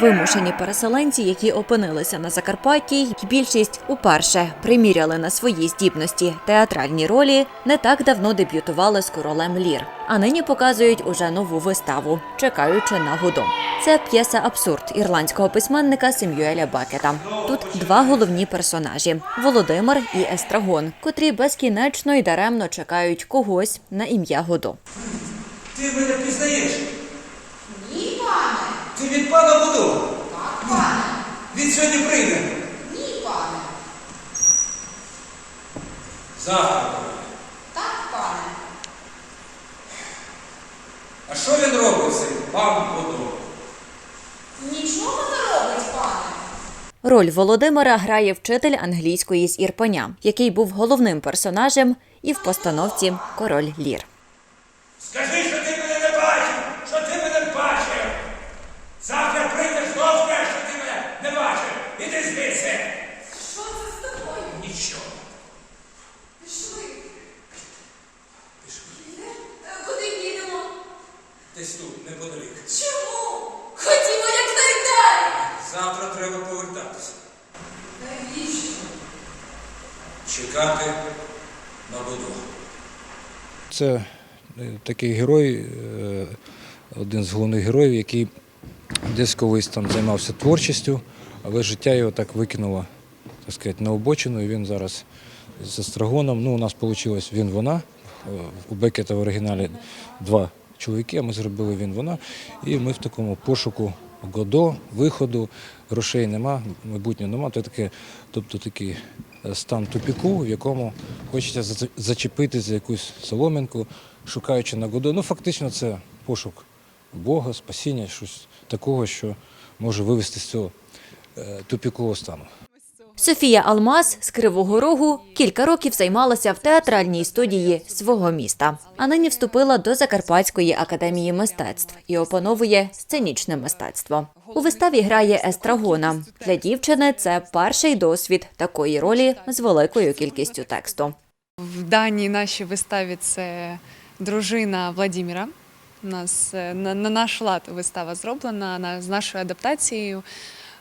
Вимушені переселенці, які опинилися на Закарпатті, й більшість уперше приміряли на свої здібності театральні ролі, не так давно дебютували з королем Лір. А нині показують уже нову виставу, чекаючи на годом. Це п'єса Абсурд ірландського письменника Семюеля Бакета. Тут два головні персонажі Володимир і Естрагон, котрі безкінечно й даремно чекають когось на ім'я Годо. Ти мене пізнаєш? Ні, пане. Ти від пана Буду. Так, пане. Він сьогодні прийде. Ні, пане. Завтра. Так, пане. А що він робить цей пан Буду? Нічого не робить, пане. Роль Володимира грає вчитель англійської з Ірпеня, який був головним персонажем і в постановці Король Лір. Скажи, що ти мене не бачив, що ти мене бачив. Завтра прийдеш знов скажеш, що ти мене не бачив. Іди звідси. Що це з тобою? Нічого. Пішли. Пішли. Куди їдемо? Десь тут, неподалік. Чому? Ходімо якнайдалі. Завтра треба повертатися. Навіщо? Чекати на Буду. Це е, такий герой, е, один з головних героїв, який десь колись там займався творчістю, але життя його так викинуло, так сказати, на обочину, і він зараз з Астрагоном. Ну, у нас вийшло він вона. Е, У Бекета в оригіналі два чоловіки, а ми зробили він вона. І ми в такому пошуку Годо, виходу, грошей нема, майбутнього нема. Це таке, тобто такий е, стан тупіку, в якому хочеться зачепити за якусь соломинку, шукаючи на Годо. Ну, фактично, це пошук Бога, спасіння, щось такого, що може вивести з цього е, тупікового стану. Софія Алмаз з Кривого Рогу кілька років займалася в театральній студії свого міста, а нині вступила до Закарпатської академії мистецтв і опановує сценічне мистецтво. У виставі грає Естрагона. Для дівчини це перший досвід такої ролі з великою кількістю тексту. В даній нашій виставі це дружина Владіміра. Нас е, на, на наш лад вистава зроблена на, з нашою адаптацією.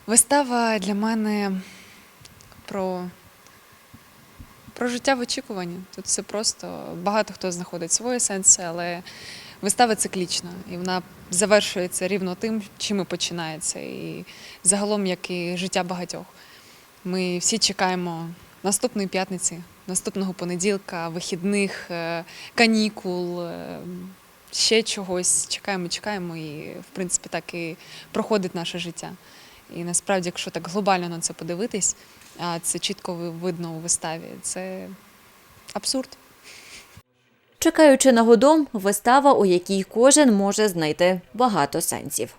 Вистава для мене про, про життя в очікуванні. Тут все просто багато хто знаходить свої сенси, але вистава циклічна, і вона завершується рівно тим, чим і починається. І загалом, як і життя багатьох. Ми всі чекаємо наступної п'ятниці, наступного понеділка, вихідних, е, канікул, е, ще чогось. Чекаємо, чекаємо, і в принципі так і проходить наше життя. І насправді, якщо так глобально на це подивитись, а це чітко видно у виставі, це абсурд. Чекаючи на годом, вистава, у якій кожен може знайти багато сенсів.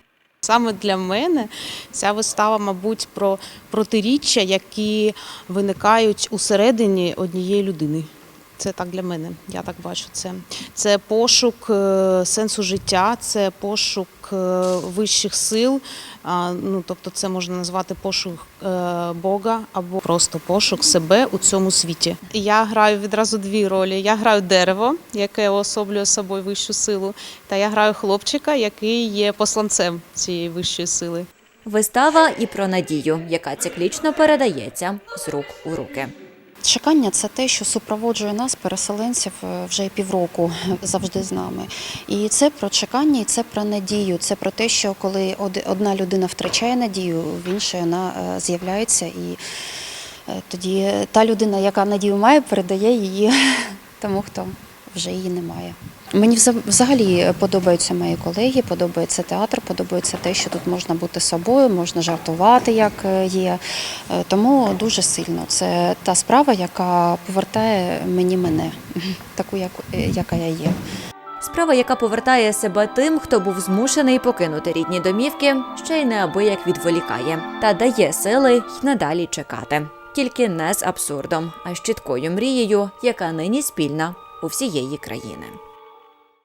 Саме для мене ця вистава, мабуть, про протиріччя, які виникають усередині однієї людини. Це так для мене. Я так бачу це. Це пошук е, сенсу життя, це пошук е, вищих сил. Ну, тобто, це можна назвати пошук е, Бога або просто пошук себе у цьому світі. Я граю відразу дві ролі. Я граю дерево, яке уособлює собою вищу силу, та я граю хлопчика, який є посланцем цієї вищої сили. Вистава і про надію, яка циклічно передається з рук у руки. Чекання це те, що супроводжує нас, переселенців, е, вже півроку завжди з нами. І це про чекання, і це про надію. Це про те, що коли одна людина втрачає надію, в іншої вона е, з'являється, і е, тоді та людина, яка надію має, передає її тому, хто вже її не має. Мені вза- взагалі подобаються мої колеги, подобається театр, подобається те, що тут можна бути собою, можна жартувати, як е, є. Е, Тому дуже сильно. Це та справа, яка повертає мені мене, таку, як, е, яка я є. Справа, яка повертає себе тим, хто був змушений покинути рідні домівки, ще й неабияк відволікає та дає сили й надалі чекати. Тільки не з абсурдом, а з чіткою мрією, яка нині спільна у всієї країни.